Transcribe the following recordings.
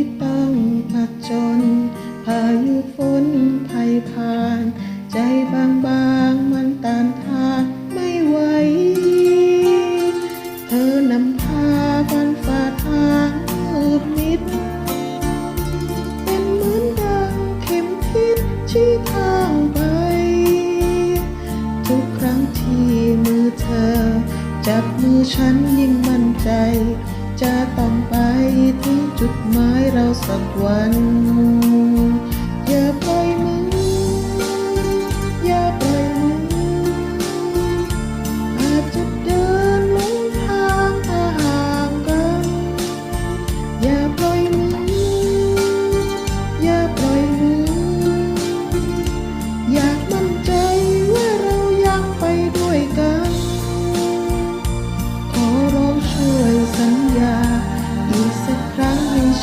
ิตตั้งผักจน พายุฝนภัยผ่าน ใจบางบางมันตามทานไม่ไหว เธอนำพาบันฝ่าทางมืดมิด เป็นเหมือนดังเข็มทิศชี้ทางไป ทุกครั้งที่มือเธอ จับมือฉันยิ่งมั่นใจ จะต้องไปถึง จุดหมายเราสักวัน อย่าปล่อย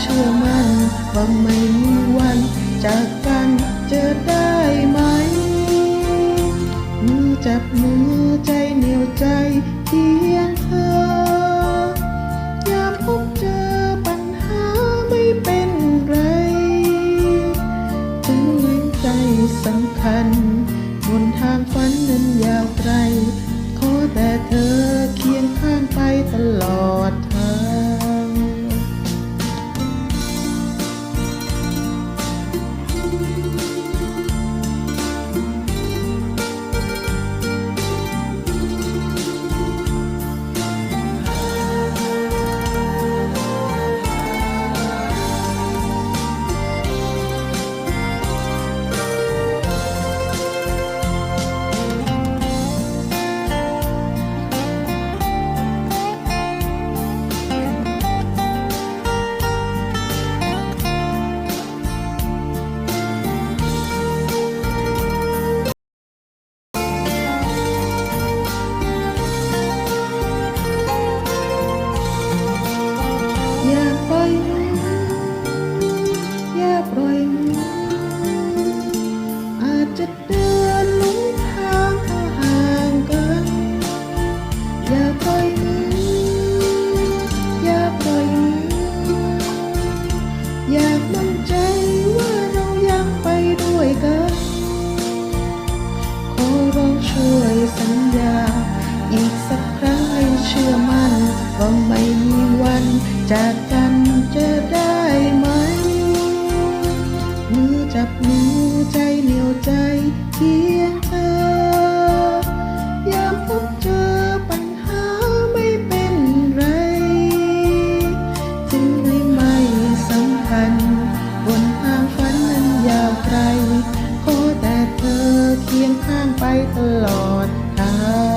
ชื่อมั่นว่าไม่มีวันจากกันจะได้ไหมมือจับมือใจเหนียวใจเทียง จากกันจะได้ไหม มือจับมือใจเหนียวใจเพียงเธอยามพบเจอปัญหาไม่เป็นไรถึงไม่ไม่สำคัญบนทางฝันนั้นยาวไกล ขอแต่เธอเคียงข้างไปตลอดทาง